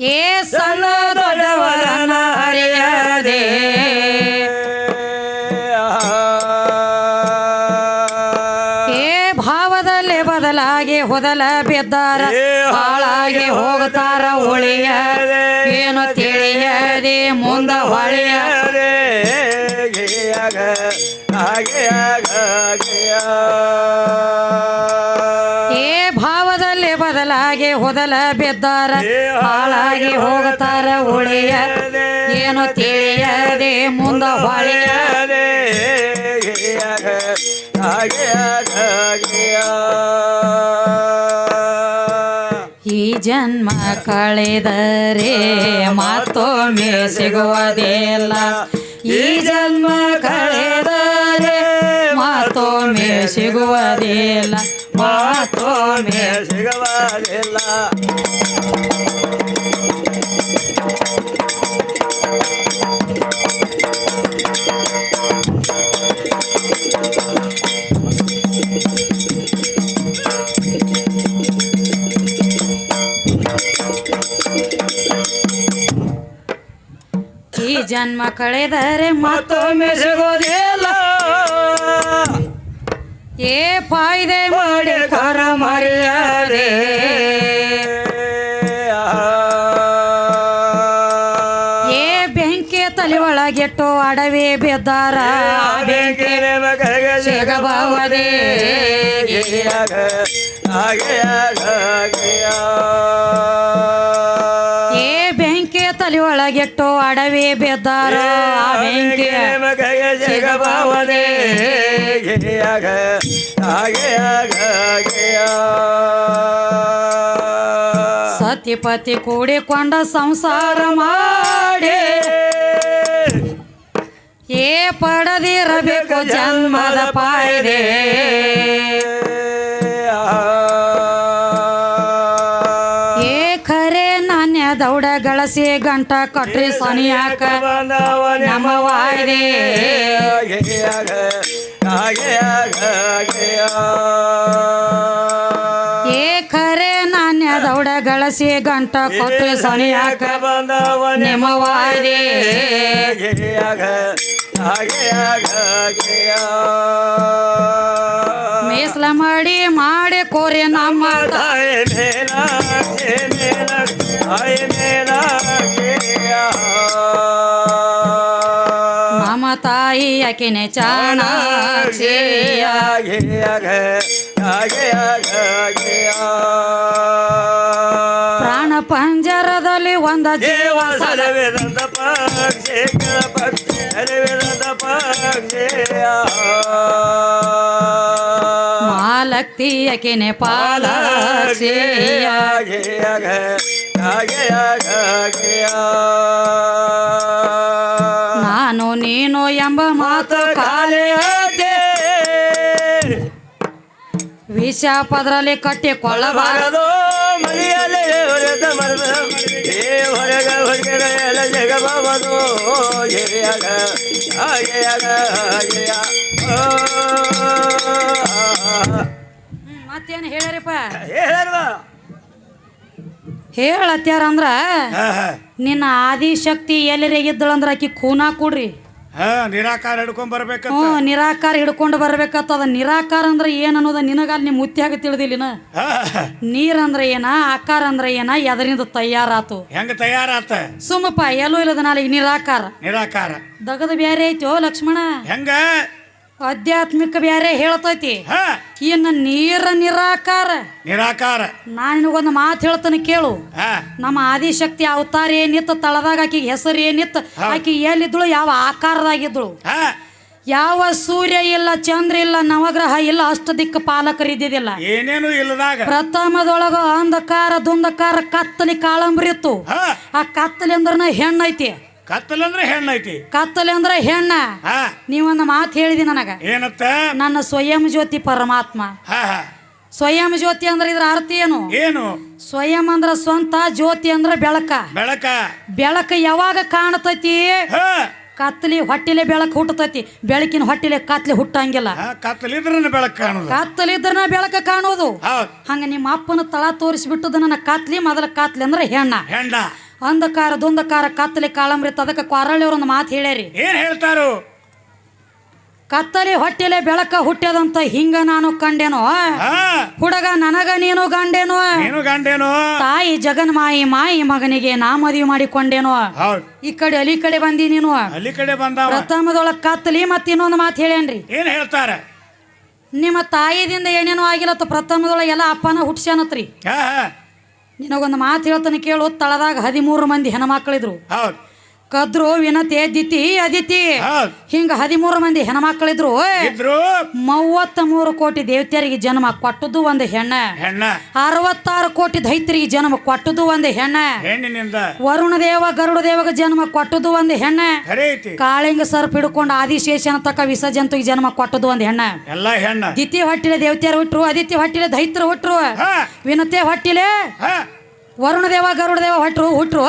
ಏ ಸಣ್ಣ ದೊಡ್ಡವರನ ಅರಿಯದೆ. ಏ ಭಾವದಲ್ಲಿ ಬದಲಾಗಿ ಹೊದಲ ಬಿದ್ದಾರ ಹಾಳಾಗಿ ಹೋಗ್ತಾರ ಉಳಿಯದೆ. ಏನು ತಿಳಿಯದೆ ಮುಂದ ಹೊಳೆಯ ಏ ಹೊದಲ ಬಿದ್ದಾರ, ಹಾಳಾಗಿ ಹೋಗತಾರ ಉಳಿಯ ಏನು ತಿಳಿಯದೆ, ಮುಂದ ಹೊಳೆಯದೆ ಈ ಜನ್ಮ ಕಳೆದರೆ ಮತ್ತೊಮ್ಮೆ ಸಿಗುವುದಿಲ್ಲ. ಈ ಜನ್ಮ ಕಳೆದರೆ ಮತ್ತೊಮ್ಮೆ ಸಿಗುವುದಿಲ್ಲ. ಮತ್ತೊಮ್ಮೆ ಸಿಗಬಾರಿಲ್ಲ ಈ ಜನ್ಮ ಕಳೆದರೆ ಮತ್ತೊಮ್ಮೆ ಮತ್ತೊಮ್ಮೆ ಸಿಗೋದಿಲ್ಲ. ಏ ಫಾಯ್ದೆ ಅಡವಿ ಬಿದ್ದಾರ ಸಿಗಬಹುದೇ. ಏ ಬೆಂಕಿ ತಲೆ ಒಳಗಿಟ್ಟು ಅಡವಿ ಬಿದ್ದಾರ ಆ ಬೆಂಕಿ ಸಿಗಬಹುದೇ. ಸತಿಪತಿ ಕೂಡಿಕೊಂಡ ಸಂಸಾರ ಮಾಡಿ ಪಡದಿರಬೇಕು ಜನ್ಮದ ಪಾಯಿದೆ. ಏ ಖರೆ ನಾಣ್ಯ ದೌಡ ಗಳಸಿ ಗಂಟ ಕೊಟ್ರಿ ಸನಿಯಾಕ ನಮ್ಮ ವಾಯ್ದೆ. ಏ ಖರೆ ನಾಣ್ಯ ದೌಡ ಗಳಸಿ ಗಂಟ ಕೊಟ್ರಿ ಸನಿಯಾಕ ನಿಮ್ಮ ವಾಯ್ದೆ. ಮೇಸ್ಲ ಮಾಡಿ ಮಾಡಿ ಕೋರಿ ನಮ್ಮ ನಮ್ಮ ತಾಯಿ ಅಕಿನೆ ಚಾಣ ಪ್ರಾಣ ಪಂಜರದಲ್ಲಿ ಒಂದ ಜೀವ ಸಲ ಸಲವಿರದ ಪಕ್ಷಿ ಪಕ್ಷಿ ಮಾಲಕ್ತಿ ಅಕಿನೆ ಪಾಲ ನಾನು ನೀನು ಎಂಬ ಮಾತು ಕಾಲೆ ವಿಷ ಪದರಲ್ಲಿ ಕಟ್ಟಿಕೊಳ್ಳಬಾರದು. ಕೊಳ್ಳಬಾರದು ಹೊರೆದ ಮರದ ಏ ಹೊರಗ ಹೊರಗ ಎಲ್ಲ ಜಗಬಾಬದು ಗಿರಿಯಾಗ ಹಾಗೆಯಾಗ ಹಾಗೆಯ ಮತ್ತೇನು ಹೇಳ್ಯಾರಪ್ಪ ಹೇಳತ್ಯಾರ ಅಂದ್ರ ನಿನ್ನ ಆದಿಶಕ್ತಿ ಎಲ್ಲರೇ ಅಂದ್ರ ಆಕಿ ಖೂನ ಕೊಡ್ರಿ. ನಿರಾಕಾರ ಹಿಡ್ಕೊಂಡ್ ಬರ್ಬೇಕು ಹ್ಞೂ ನಿರಾಕಾರ ಹಿಡ್ಕೊಂಡು ಬರ್ಬೇಕತ್ತದ ನಿರಾಕಾರ ಅಂದ್ರೆ ಏನು ಅನ್ನೋದ ನಿನಗಾಲ್ ನಿಮ್ ನಿಮ್ಮ ಮುತ್ಯಾಗ ತಿಳಿದಿಲ್ಲಿನ ನೀರ್ ಅಂದ್ರೆ ಏನ ಆಕಾರ ಅಂದ್ರೆ ಏನ ಎದರಿಂದ ತಯಾರಾತು. ಹೆಂಗ ತಯಾರಾತ? ಸುಮ್ಮಪ್ಪ ಎಲ್ಲೂ ಇಲ್ಲದ ನಾಳೆ ನಿರಾಕಾರ. ನಿರಾಕಾರ. ದಗದ ಬ್ಯಾರೆ ಐತೋ ಲಕ್ಷ್ಮಣ? ಹೆಂಗ? ಆಧ್ಯಾತ್ಮಿಕ ಬ್ಯಾರೆ ಹೇಳ್ತೈತಿ. ಇನ್ನು ನೀರ ನಿರಾಕಾರ. ನಿರಾಕಾರ. ನಾನು ನಿನಗೊಂದು ಮಾತು ಹೇಳ್ತಾನೆ ಕೇಳು. ನಮ್ಮ ಆದಿಶಕ್ತಿ ಅವತಾರ ಏನಿತ್ತು ತಳದಾಗ ಆಕಿಗೆ ಹೆಸರು ಏನಿತ್ತು ಆಕಿ ಎಲ್ಲಿದ್ದಳು ಯಾವ ಆಕಾರದಾಗಿದ್ದಳು. ಹಾ. ಯಾವ ಸೂರ್ಯ ಇಲ್ಲ ಚಂದ್ರ ಇಲ್ಲ ನವಗ್ರಹ ಇಲ್ಲ ಅಷ್ಟ ದಿಕ್ಕ ಪಾಲಕರಿದ್ದಿದ್ದಿಲ್ಲ ಏನೇನು ಇಲ್ಲದಾಗ. ಪ್ರಥಮದೊಳಗ ಅಂಧಕಾರ ದುಂದಕಾರ ಕತ್ತಲಿ ಕಾಳಂಬರಿ ಇತ್ತು ಹಾ. ಆ ಕತ್ತಲಿ ಅಂದ್ರನ ಹೆಣ್ಣೈತಿ. ಕತ್ತಲಂದ್ರೆ ಹೆಣ್ಣೈತಿ ಕತ್ತಲೆ ಅಂದ್ರೆ ಹೆಣ್ಣ. ಹಾ. ನೀವೊಂದು ಮಾತು ಹೇಳಿದಿ ನನಗ. ಏನತ್ತ? ನನ್ನ ಸ್ವಯಂ ಜ್ಯೋತಿ ಪರಮಾತ್ಮ. ಹಾ ಹಾ. ಸ್ವಯಂ ಜ್ಯೋತಿ ಅಂದ್ರೆ ಇದ್ರ ಅರ್ಥ ಏನು? ಏನು? ಸ್ವಯಂ ಅಂದ್ರ ಸ್ವಂತ ಜ್ಯೋತಿ ಅಂದ್ರ ಬೆಳಕ. ಬೆಳಕ. ಬೆಳಕ ಯಾವಾಗ ಕಾಣತೈತಿ? ಹಾ. ಕತ್ತಲಿ ಹೊಟ್ಟಿಲೆ ಬೆಳಕು ಹುಟ್ಟತೈತಿ. ಬೆಳಕಿನ ಹೊಟ್ಟಿಲೆ ಕತ್ಲಿ ಹುಟ್ಟಂಗಿಲ್ಲ. ಹಾ ಕತ್ತಲಿದ್ರ ಬೆಳಕು ಕಾಣುದು. ಕತ್ತಲಿದ್ರನ ಬೆಳಕ ಕಾಣೋದು. ಹೌದ್. ಹಂಗ ನಿಮ್ಮ ಅಪ್ಪನ ತಳ ತೋರಿಸ್ಬಿಟ್ಟದ ನನ್ನ ಕತ್ಲಿ ಮೊದಲ ಕತ್ಲಿ ಅಂದ್ರೆ ಹೆಣ್ಣ. ಹೆಂಡ ಅಂಧಕಾರ ದುಂದಕಾರ ಕತ್ತಲೆ ಕಾಳಂಬ್ರಿತ್ ಅದಕ್ಕೆ ಒಂದು ಮಾತು ಹೇಳ್ಯಾರಿ. ಏನ್ ಹೇಳ್ತಾರು? ಕತ್ತಲೆ ಹೊಟ್ಟೆಲೆ ಬೆಳಕ ಹುಟ್ಟ್ಯದಂತ ಹಿಂಗ ನಾನು ಕಂಡೇನೋ? ಹುಡುಗ ನನಗ ನೀನು ಗಂಡೇನೋ? ನೀನು ಗಂಡೇನು? ತಾಯಿ ಜಗನ್ಮಾಯಿ ಮಾಯಿ ಮಗನಿಗೆ ನಾ ಮದುವೆ ಮಾಡಿಕೊಂಡೇನೋ? ಈ ಕಡೆ ಅಲಿ ಕಡೆ ಬಂದಿ ನೀನು? ಅಲ್ಲಿ ಕಡೆ ಬಂದ ಪ್ರಥಮದೊಳಗ ಕತ್ತಲಿ ಮತ್ತೆ ಇನ್ನೊಂದು ಮಾತು ಹೇಳೇನ್ರಿ ಏನ್ ಹೇಳ್ತಾರ? ನಿಮ್ಮ ತಾಯಿದಿಂದ ಏನೇನೋ ಆಗಿಲ್ಲತ್ತ ಪ್ರಥಮದೊಳಗೆ ಎಲ್ಲ ಅಪ್ಪನ ಹುಟ್ಸ್ಯಾನತ್ರಿ. ನಿನಗೊಂದು ಮಾತು ಹೇಳ್ತಾನೆ ಕೇಳು ತಳದಾಗ ಹದಿಮೂರು ಮಂದಿ ಹೆಣ್ಮಕ್ಳಿದ್ರು. ಹೌದ್. ಕದ್ರು ವಿನತೆ ದಿತಿ ಅದಿತಿ. ಹಿಂಗ ಹದಿಮೂರು ಮಂದಿ ಹೆಣ್ಮಕ್ಳಿದ್ರು ಮಕ್ಕಳಿದ್ರು ಮೂವತ್ತ ಮೂರು ಕೋಟಿ ದೇವತೆಯರಿಗೆ ಜನ್ಮ ಕೊಟ್ಟದ್ದು ಒಂದು ಹೆಣ್ಣ. ಹೆಣ್ಣ. ಅರವತ್ತಾರು ಕೋಟಿ ದೈತ್ಯರಿಗೆ ಜನ್ಮ ಕೊಟ್ಟದ್ದು ಒಂದು ಹೆಣ್ಣ. ಹೆಣ್ಣಿನಿಂದ. ವರುಣ ದೇವ ಗರುಡ ದೇವಗ ಜನ್ಮ ಕೊಟ್ಟದ್ದು ಒಂದು ಹೆಣ್ಣ. ಕಾಳಿಂಗ ಸರ್ಪ್ ಹಿಡ್ಕೊಂಡು ಆದಿಶೇಷನ ತಕ್ಕ ವಿಸಜಂತುಗೆ ಜನ್ಮ ಕೊಟ್ಟದ್ದು ಒಂದು ಹೆಣ್ಣ. ಎಲ್ಲಾ ಹೆಣ್ಣ. ದಿತಿ ಹೊಟ್ಟಿಲೆ ದೇವತೆಯರು ಹುಟ್ರು ಅದಿತಿ ಹೊಟ್ಟಿಲೆ ದೈತ್ಯರು ಹುಟ್ರು. ಹಾ. ವಿನತೆ ಹೊಟ್ಟಿಲೆ ವರುಣ ದೇವ ಗರುಡ ದೇವ ಹೊಟ್ರು. ಹುಟ್ರು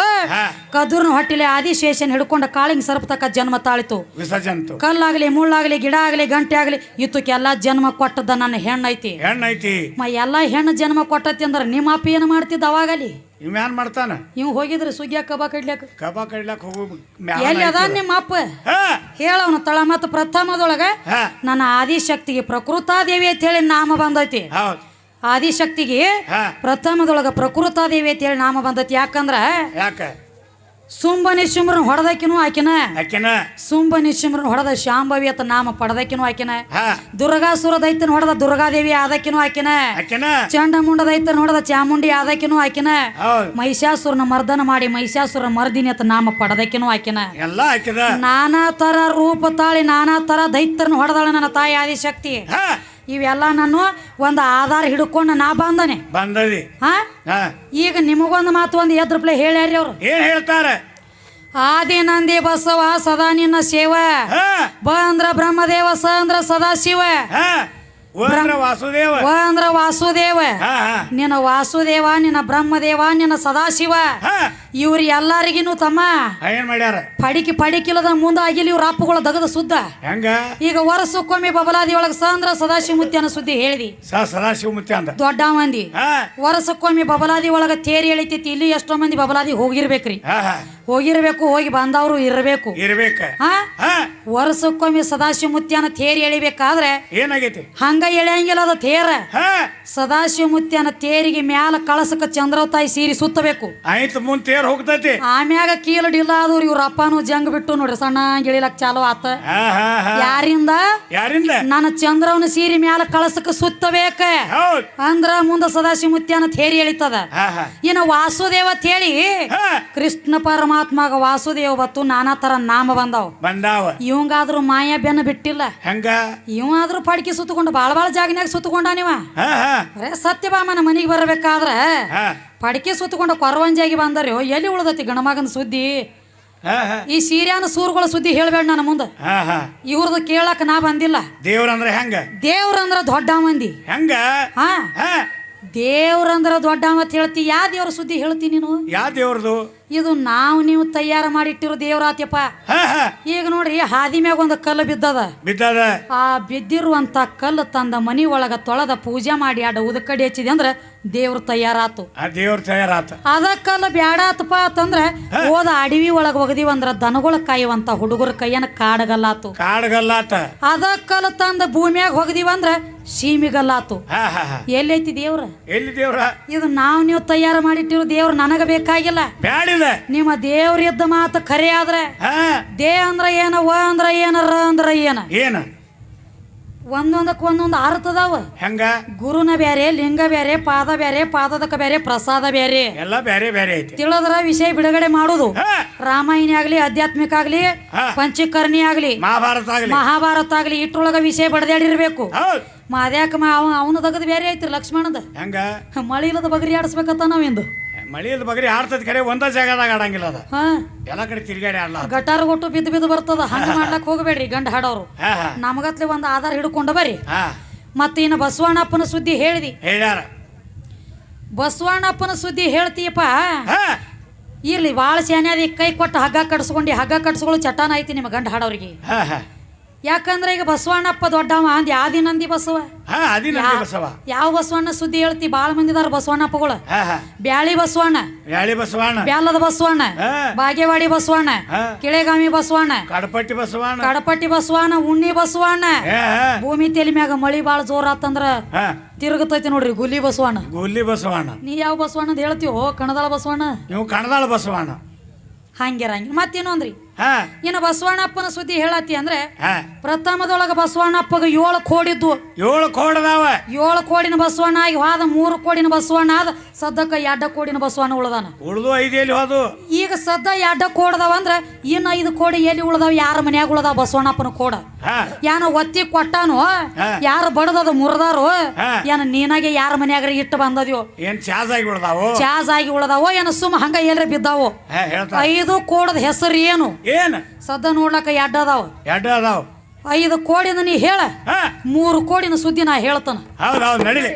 ಕದುರ್ನ ಹೊಟ್ಟಿಲೆ ಆದಿಶೇಷನ್ ಹಿಡ್ಕೊಂಡು ಕಾಳಿಂಗ್ ಸರ್ಪ ತಕ್ಕ ಜನ್ಮ ತಾಳಿತು. ವಿಸರ್ಜಂತು ಕಲ್ಲಾಗ್ಲಿ ಮುಳ್ಳಾಗ್ಲಿ ಗಿಡ ಆಗ್ಲಿ ಗಂಟೆ ಆಗ್ಲಿ ಇತ್ತಕ್ಕೆಲ್ಲ ಜನ್ಮ ಕೊಟ್ಟದ ನನ್ನ ಹೆಣ್ಣೈತಿ. ಹೆಣ್ಣೈತಿ. ಮ ಎಲ್ಲಾ ಹೆಣ್ಣು ಜನ್ಮ ಕೊಟ್ಟತಿ ಅಂದ್ರೆ ನಿಮ್ಮ ಅಪ್ಪ ಏನು ಮಾಡ್ತಿದ್ದ ಅವಾಗಲಿ? ಇವ್ ಏನ್ ಮಾಡ್ತಾನ? ಇವ್ ಹೋಗಿದ್ರ ಸುಗ್ಗಿಯ ಕಬ ಕಡ್ಲಾಕ ಕಬ ಕಡ್ಲಕ್ ಹೋಗು ಎಲ್ಲಿ ಅದ ನಿಮ್ಮ ಅಪ್ಪ? ಹೇಳವನು ತಳ. ಮತ್ತು ಪ್ರಥಮದೊಳಗ ನನ್ನ ಆದಿಶಕ್ತಿಗೆ ಪ್ರಕೃತಾದೇವಿ ಅಂತ ಹೇಳಿ ನಾಮ ಬಂದೈತಿ. ಹೌದ್. ಆದಿಶಕ್ತಿಗೆ ಪ್ರಥಮದೊಳಗ ಪ್ರಕೃತಾದೇವಿ ಅಂತ ಹೇಳಿ ನಾಮ ಬಂದತಿ. ಯಾಕಂದ್ರ ಯಾಕ? ಸುಂಬನಿ ಶುಮ್ರನ್ ಹೊಡೆದಕಿನೂ ಆಕಿನ. ಆಕಿನ. ಸುಂಬನಿ ಶುಮ್ರನ್ ಹೊಡೆದ ಶಾಂಭವಿ ಅಂತ ನಾಮ ಪಡೆದಕಿನೂ ಆಕಿನ. ದುರ್ಗಾಸುರ ದೈತನ ಹೊಡೆದ ದುರ್ಗಾದೇವಿ ಆದಕಿನೂ ಆಕಿನ. ಚಂಡಮುಂಡ ದೈತನ ಹೊಡೆದ ಚಾಮುಂಡಿ ಆದಕಿನೂ ಆಕಿನ. ಮಹಿಷಾಸುರನ ಮರ್ದನ ಮಾಡಿ ಮಹಿಷಾಸುರ ಮರ್ದಿನಿ ಅಂತ ನಾಮ ಪಡೆದಕಿನೂ ಆಕಿನ. ಎಲ್ಲ ನಾನಾ ತರ ರೂಪ ತಾಳಿ ನಾನಾ ತರ ದೈತ್ಯರನ್ನ ಹೊಡೆದಾಳ ನನ್ನ ತಾಯಿ ಆದಿಶಕ್ತಿ. ಇವೆಲ್ಲ ನಾನು ಒಂದು ಆಧಾರ ಹಿಡ್ಕೊಂಡು ನಾ ಬಂದನೆ. ಬಂದದಿ. ಹಾ? ಹಾ. ಈಗ ನಿಮಗೊಂದು ಮಾತು ಒಂದು ಎದ್ರಪ್ಲೆ ಹೇಳ್ಯಾರಿ ಅವ್ರು. ಏನ್ ಹೇಳ್ತಾರೆ? ಆದಿ ನಂದಿ ಬಸವ ಸದಾ ನಿನ್ನ ಶಿವ. ಬ ಅಂದ್ರ ಬ್ರಹ್ಮದೇವ ಸ ಅಂದ್ರ ಸದಾಶಿವ ವಾಸುದೇವ. ಅಂದ್ರ ವಾಸುದೇವ. ನಿನ್ನ ವಾಸುದೇವ ನಿನ್ನ ಬ್ರಹ್ಮದೇವ ನಿನ್ನ ಸದಾಶಿವ. ಇವ್ರ ಎಲ್ಲಾರಿಗಿನ್ನು ತಮ್ಮ. ಏನ್ ಮಾಡ್ಯಾರ? ಪಡಿಕಿ ಪಡಿಕಿಲ್ಲದ ಮುಂದೆ ಆಗಿಲ್ಲಿ ಇವ್ರ ಅಪ್ಪಗಳು ದಗದ ಸುದ್ದ. ಹೆಂಗ? ಈಗ ವರ್ಷಕ್ಕೊಮ್ಮೆ ಬಬಲಾದಿ ಒಳಗ ಸ ಅಂದ್ರ ಸದಾಶಿವ ಮುತ್ಯನ ಸುದ್ದಿ ಹೇಳಿದಿ. ಸದಾಶಿವ ಮುತ್ಯ ಅಂದ. ದೊಡ್ಡ ಮಂದಿ. ವರ್ಷಕ್ಕೊಮ್ಮೆ ಬಬಲಾದಿ ಒಳಗ ತೇರಿ ಎಳಿತೈತಿ ಇಲ್ಲಿ ಎಷ್ಟೋ ಮಂದಿ ಬಬಲಾದಿ ಹೋಗಿರ್ಬೇಕ್ರಿ. ಹೋಗಿರ್ಬೇಕು ಹೋಗಿ ಬಂದವರು ಇರಬೇಕು. ಇರ್ಬೇಕ. ಹಾ? ಹಾ. ವರ್ಷಕ್ಕೊಮ್ಮೆ ಸದಾಶಿವ ಮುತ್ಯನ ತೇರಿ ಎಳಿಬೇಕಾದ್ರೆ ಏನಾಗೈತಿ? ಹಂಗ ಎಳೆಯಂಗಿಲ್ಲ ಅದು ತೇರ. ಹಾ. ಸದಾಶಿವ ಮುತ್ಯನ ತೇರಿಗೆ ಮ್ಯಾಲ ಕಳಸಕ್ಕ ಚಂದ್ರವತಾಯಿ ಸೀರಿ ಸುತ್ತಬೇಕು. ಆಯ್ತು ಮುಂದ್ ತೇರ್ ಹೋಗ್ತೈತಿ. ಆಮ್ಯಾಗ ಕೀಲು ಡಿಲ್ಲ ಆದವ್ರು ಇವ್ರ ಅಪ್ಪನು ಜಂಗ್ ಬಿಟ್ಟು ನೋಡ್ರಿ ಸಣ್ಣ ಗಿಳಿಲಕ್ ಚಾಲು ಆತ. ಹಾ ಹಾ ಹಾ. ಯಾರಿಂದ? ಯಾರಿಂದ? ನನ್ನ ಚಂದ್ರವನ ಸೀರಿ ಮ್ಯಾಲ ಕಳಸಕ ಸುತ್ತಬೇಕ. ಹೌದ್. ಅಂದ್ರ ಮುಂದ ಸದಾಶಿವ ಮುತ್ಯನ ತೇರಿ ಎಳಿತದ. ಏನ ಹಾ. ಇನ್ನು ವಾಸುದೇವ ತೇಳಿ ಕೃಷ್ಣ ಕೃಷ್ಣ ಪರಮಾತ್ಮಗ ವಾಸುದೇವ ಬತ್ತು ನಾನಾ ತರ ನಾಮ ಬಂದಾವ. ಬಂದಾವ. ಇವಂಗಾದ್ರೂ ಮಾಯಾ ಬೆನ್ನ ಬಿಟ್ಟಿಲ್ಲ. ಹೆಂಗ? ಇವಾದ್ರೂ ಪಡ್ಕಿ ಸುತ್ತಕೊಂಡು ಬಾಳ ಬಾಳ ಜಾಗನ್ಯಾಗ ಸುತ್ತಕೊಂಡ ನೀವ? ಸತ್ಯಭಾಮನ ಮನಿಗೆ ಬರಬೇಕಾದ್ರ ಪಡ್ಕಿ ಸುತ್ತಕೊಂಡು ಕೊರವಂಜಾಗಿ ಬಂದರಿ ಎಲ್ಲಿ ಉಳ್ದತಿ ಗಣಮಗನ ಸುದ್ದಿ? ಈ ಸೀರ್ಯಾನ ಸೂರ್ಗಳ ಸುದ್ದಿ ಹೇಳ್ಬೇಡ ನನ್ನ ಮುಂದೆ. ಇವ್ರದ್ದು ಕೇಳಕ್ ನಾ ಬಂದಿಲ್ಲ. ದೇವ್ರಂದ್ರ ಹೆಂಗ? ದೇವ್ರಂದ್ರ ದೊಡ್ಡ ಮಂದಿ. ಹೆಂಗ? ಹಾ. ಹಾ. ದೇವ್ರಂದ್ರ ದೊಡ್ಡ ಮತ್ ಹೇಳ್ತಿ ಯಾ ದೇವ್ರ ಸುದ್ದಿ ಹೇಳ್ತಿ ನೀನು? ಯಾ ದೇವ್ರದು? ಇದು ನಾವು ನೀವು ತಯಾರ ಮಾಡಿಟ್ಟಿರೋ ದೇವ್ರಾತ್ಯಪ್ಪ. ಈಗ ನೋಡ್ರಿ ಹಾದಿ ಮ್ಯಾಗ ಒಂದು ಕಲ್ಲು ಬಿದ್ದದ. ಬಿದ್ದದ. ಆ ಬಿದ್ದಿರುವಂತ ಕಲ್ಲು ತಂದ ಮನಿ ಒಳಗ ತೊಳೆದ ಪೂಜೆ ಮಾಡಿ ಅಡ ಉದಕಡಿ ಹಚ್ಚಿದೆ ಅಂದ್ರ ದೇವ್ರ ತಯಾರಾತು. ದೇವ್ರ ತಯಾರಾತು. ಅದ ಕಲ್ಲು ಬ್ಯಾಡಾತಪ್ಪ ಅಂತಂದ್ರ ಹೋದ ಅಡವಿ ಒಳಗ ಒಗದಿವಂದ್ರ ದನಗಳ ಕಾಯುವಂತ ಹುಡುಗರ ಕೈಯನ್ನ ಕಾಡಗಲ್ಲಾತು. ಕಾಡಗಲ್ಲಾತ. ಅದ ಕಲ್ಲು ತಂದ ಭೂಮಿಯಾಗ ಹೋಗದಿವಂದ್ರ ಸೀಮಿಗಲ್ಲಾತು. ಎಲ್ಲೈತಿ ದೇವ್ರ? ಎಲ್ಲಿ ದೇವ್ರ? ಇದು ನಾವು ನೀವು ತಯಾರು ಮಾಡಿಟ್ಟಿರೋ ದೇವ್ರ ನನಗ ಬೇಕಾಗಿಲ್ಲ. ನಿಮ್ಮ ದೇವ್ರ ಇದ್ದ ಮಾತು ಖರೆ ಆದ್ರೆ ದೇ ಅಂದ್ರ ಏನ ವ ಅಂದ್ರ ಏನ ರ ಅಂದ್ರ ಏನ? ಏನ? ಒಂದೊಂದಕ್ಕೆ ಒಂದೊಂದು ಅರ್ಥದಾವ. ಹೆಂಗ? ಗುರುನ ಬ್ಯಾರೆ ಲಿಂಗ ಬ್ಯಾರೆ ಪಾದ ಬ್ಯಾರೆ ಪಾದದಕ್ಕ ಬ್ಯಾರೆ ಪ್ರಸಾದ ಬ್ಯಾರೆ. ಎಲ್ಲ ಬ್ಯಾರೆ ಬೇರೆ ಐತಿ. ತಿಳಿದ್ರ ವಿಷಯ ಬಿಡುಗಡೆ ಮಾಡುದು. ರಾಮಾಯಣ ಆಗ್ಲಿ ಆಧ್ಯಾತ್ಮಿಕ ಆಗ್ಲಿ ಪಂಚಕರ್ಣಿ ಆಗ್ಲಿ ಮಹಾಭಾರತ ಆಗಲಿ. ಮಹಾಭಾರತ ಆಗ್ಲಿ ಇಟ್ರೊಳಗ ವಿಷಯ ಬಡದಾಡಿರ್ಬೇಕು. ಮಾದ್ಯಾಕ ಅವನ ತಗದ್ ಬೇರೆ ಐತ್ರಿ ಲಕ್ಷ್ಮಣದ. ಹೆಂಗ? ಮಳಿ ಇಲ್ಲದ ಬಗರಿ ಆಡಿಸ್ಬೇಕತ್ತ ನಾವಿಂದು. ಮಳಿಯದ ಬಗ್ರಿ ಆಡ್ತದ ಕರೆ ಒಂದ ಜಾಗದಾಗ ಆಡಂಗಿಲ್ಲ ಅದ. ಹಾ. ಎಲ್ಲ ಕಡೆ ತಿರ್ಗಾಡಿ ಆಡ್ಲ ಗಟಾರ ಕೊಟ್ಟು ಬಿದ್ದು ಬಿದ್ದು ಬರ್ತದ ಹಂಗ ಮಾಡ್ಲಕ್ ಹೋಗಬೇಡ್ರಿ ಗಂಡ ಹಾಡೋರು. ಹಾ ಹಾ. ನಮಗತ್ಲೆ ಒಂದು ಆಧಾರ ಹಿಡ್ಕೊಂಡು ಬರ್ರಿ. ಹಾ. ಮತ್ತೆ ಇನ್ನು ಬಸವಣ್ಣಪ್ಪನ ಸುದ್ದಿ ಹೇಳಿದಿ. ಹೇಳ್ಯಾರ. ಬಸವಣ್ಣಪ್ಪನ ಸುದ್ದಿ ಹೇಳ್ತೀಯಪ್ಪ. ಹಾ. ಇರ್ಲಿ ಭಾಳ ಶಾನ್ಯಾದಿ ಕೈ ಕೊಟ್ಟು ಹಗ್ಗ ಕಟ್ಸ್ಕೊಂಡು ಹಗ್ಗ ಕಟ್ಸ್ಕೊಳ್ಳೋ ಚಟಾನ ಐತಿ ನಿಮ್ಮ ಗಂಡ ಹಾಡೋರಿಗೆ. ಹಾ ಹಾ. ಯಾಕಂದ್ರೆ ಈಗ ಬಸವಣ್ಣಪ್ಪ ದೊಡ್ಡವ ಅಂದ್ ಯಾದಿ ನಂದಿ ಬಸವ? ಹಾ ಅದಿನ ಬಸವ. ಯಾವ ಬಸವಣ್ಣ ಸುದ್ದಿ ಹೇಳ್ತಿ? ಬಾಳ ಮಂದಿದಾರ ಬಸವಣ್ಣಪ್ಪಗಳು. ಹಾ ಹಾ. ಬ್ಯಾಳಿ ಬಸವಣ್ಣ. ಯಾಳಿ ಬಸವಣ್ಣ. ಬ್ಯಾಲದ ಬಸವಣ್ಣ. ಹಾ. ಬಾಗೇವಾಡಿ ಬಸವಣ್ಣ. ಹಾ. ಕಿಳೆಗಾಮಿ ಬಸವಣ್ಣ. ಕಡಪಟ್ಟಿ ಬಸವಣ್ಣ. ಕಡಪಟ್ಟಿ ಬಸವಣ್ಣ ಉಣ್ಣಿ ಬಸವಣ್ಣ. ಹಾ ಹಾ. ಭೂಮಿ ತೆಲಿ ಮ್ಯಾಗ ಮಳಿ ಬಾಳ ಜೋರ ಆತಂದ್ರ ಹಾ. ತಿರುಗತೈತಿ ನೋಡ್ರಿ ಗುಲಿ ಬಸವಣ್ಣ. ಗುಲ್ಲಿ ಬಸವಣ್ಣ. ನೀ ಯಾವ ಬಸವಣ್ಣ ಅಂತ ಹೇಳ್ತೀವೋ ಕಣದಾಳ ಬಸವಣ್ಣ? ಇವು ಕಣದಾಳ ಬಸವಣ್ಣ. ಹಂಗೆ ಮತ್ತೇನು ಅಂದ್ರಿ? ಇನ್ನು ಬಸವಣ್ಣಪ್ಪನ ಸುದ್ದಿ ಹೇಳತಿ ಅಂದ್ರೆ ಪ್ರಥಮದೊಳಗ ಬಸವಣ್ಣಪ್ಪಗ ಏಳು ಕೋಡಿದ್ದು ಏಳು ಕೋಡದಾವ ಏಳು ಕೋಡಿನ ಬಸವಣ್ಣ ಆಗಿ ಹೋದ ಮೂರು ಕೋಡಿನ ಬಸವಣ್ಣ ಆದ ಸದ್ದಕ್ಕ ಎಡ್ಡ ಕೋಡಿನ ಬಸವಣ್ಣ ಉಳ್ದಾನ. ಉಳ್ದು ಐದು ಎಲ್ಲಿ ಹೋದು? ಈಗ ಸದ್ದ ಎಡ್ಡ ಕೋಡದಾವ ಅಂದ್ರೆ ಇನ್ನು ಐದು ಕೋಡಿ ಎಲ್ಲಿ ಉಳ್ದಾವ ಯಾರ ಮನ್ಯಾಗ ಉಳ್ದಾವ ಬಸವಣ್ಣಪ್ಪನ ಕೋಡ. ಯಾನ ಒತ್ತಿ ಕೊಟ್ಟಾನು. ಯಾರು ಬಡದದ ಮುರದಾರು. ಏನ ನೀನಾಗೆ ಯಾರ ಮನ್ಯಾಗ ಇಟ್ಟು ಬಂದದ್ಯೋ. ಏನ್ ಚಾಜ್ ಆಗಿ ಉಳ್ದಾವ? ಚಾಜ್ ಆಗಿ ಉಳ್ದಾವೋ ಏನ ಸುಮ್ಮ ಹಂಗ ಎಲ್ರಿ ಬಿದ್ದಾವೋ. ಐದು ಕೋಡದ ಹೆಸರು ಏನು? ಏನ್? ಸದ್ದ ನೋಡ್ಲಕ್ಕ ಎಡ್ಡ ಅದಾವ. ಎಡ್ ಅದಾವ. ಐದು ಕೋಡಿನ ನೀ ಹೇಳ. ಮೂರು ಕೋಡಿನ ಸುದ್ದಿ ನಾ ಹೇಳ್ತಾನ. ಹೌದೌದು ನಡೀಲಿ.